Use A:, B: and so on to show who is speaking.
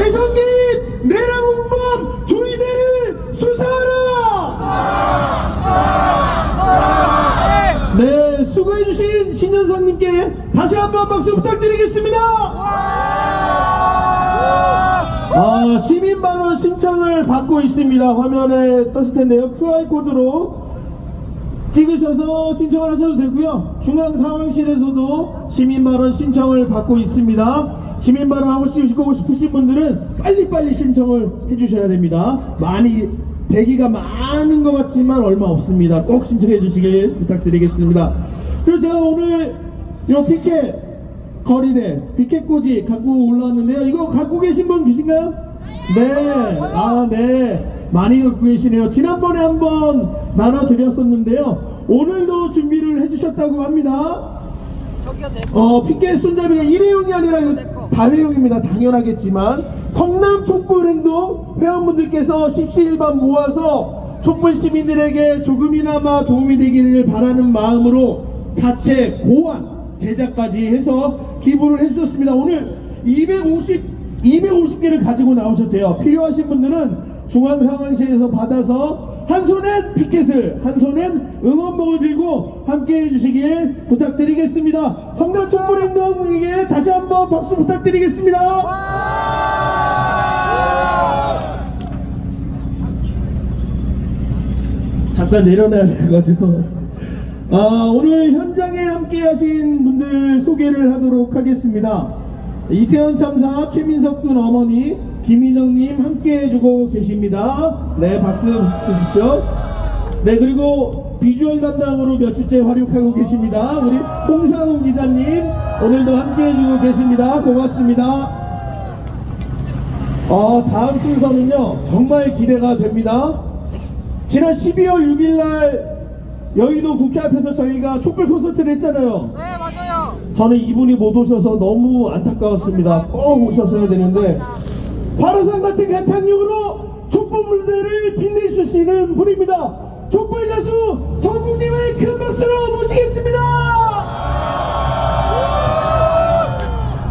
A: 배성진 내랑운범 조이대를 수사하라. 네 수고해주신 신현선님께 다시 한번 박수 부탁드리겠습니다. 어, 시민만원 신청을 받고 있습니다. 화면에 떴을 텐데요. QR코드로 찍으셔서 신청을 하셔도 되고요. 중앙상황실에서도 시민발언 신청을 받고 있습니다. 시민발언 하고 싶고 싶으신 분들은 빨리빨리 신청을 해주셔야 됩니다. 많이 대기가 많은 것 같지만 얼마 없습니다. 꼭 신청해 주시길 부탁드리겠습니다. 그리고 제가 오늘 요 피켓 거리대 피켓꽂이 갖고 올라왔는데요. 이거 갖고 계신 분 계신가요? 네, 아, 네. 많이 갖고 계시네요. 지난번에 한번 나눠드렸었는데요. 오늘도 준비를 해주셨다고 합니다.
B: 저기요 거.
A: 어, 피켓 손잡이가 일회용이 아니라 이거 다회용입니다. 당연하겠지만 성남 촛불행동 회원분들께서 십시일반 모아서 촛불 시민들에게 조금이나마 도움이 되기를 바라는 마음으로 자체 고안 제작까지 해서 기부를 해주셨습니다. 오늘 250 250개를 가지고 나오셨대요. 필요하신 분들은 중앙 상황실에서 받아서 한 손엔 피켓을 한 손엔 응원봉을 들고 함께 해주시길 부탁드리겠습니다. 성남 촛불 행동에게 다시 한번 박수 부탁드리겠습니다. 잠깐 내려놔야 될 것 같아서. 아, 오늘 현장에 함께 하신 분들 소개를 하도록 하겠습니다. 이태원 참사 최민석 군 어머니 김희정님 함께 해주고 계십니다. 네, 박수 주십시오. 네, 그리고 비주얼 담당으로 몇 주째 활약하고 계십니다. 우리 홍상훈 기자님 오늘도 함께 해주고 계십니다. 고맙습니다. 어, 다음 순서는요, 정말 기대가 됩니다. 지난 12월 6일 날 여의도 국회 앞에서 저희가 촛불 콘서트를 했잖아요. 저는 이분이 못 오셔서 너무 안타까웠습니다. 꼭 오셨어야 되는데 바로산 같은 가창력으로 촛불 무대를 빛내주시는 분입니다. 촛불 가수 성국님을 큰 박수로.